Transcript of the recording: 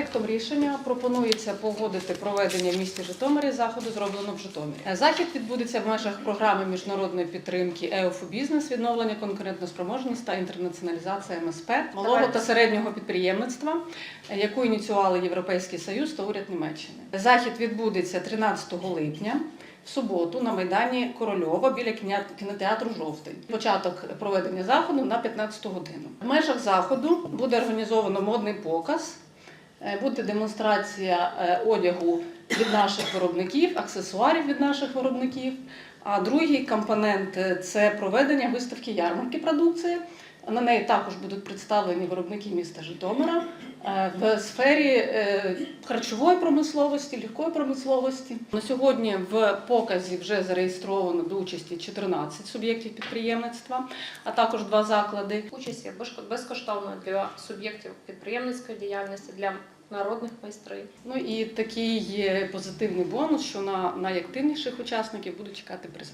Проектом рішення пропонується погодити проведення в місті Житомирі заходу, зроблено в Житомирі. Захід відбудеться в межах програми міжнародної підтримки ЕОФУ бізнес, відновлення конкурентоспроможність та інтернаціоналізація МСП малого та середнього підприємництва, яку ініціювали Європейський Союз та уряд Німеччини. Захід відбудеться 13 липня. В суботу на майдані Корольова біля кінотеатру Жовтий. Початок проведення заходу на 15 годину. В межах заходу буде організовано модний показ, буде демонстрація е, одягу від наших виробників, аксесуарів від наших виробників. А другий компонент е, це проведення виставки ярмарки продукції. На неї також будуть представлені виробники міста Житомира е, в сфері е, харчової промисловості, легкої промисловості. На сьогодні в показі вже зареєстровано до участі 14 суб'єктів підприємництва, а також два заклади. Участь є безко- безкоштовною для суб'єктів підприємницької діяльності, для народних майстрів. Ну і такий є позитивний бонус, що на найактивніших учасників будуть чекати призи.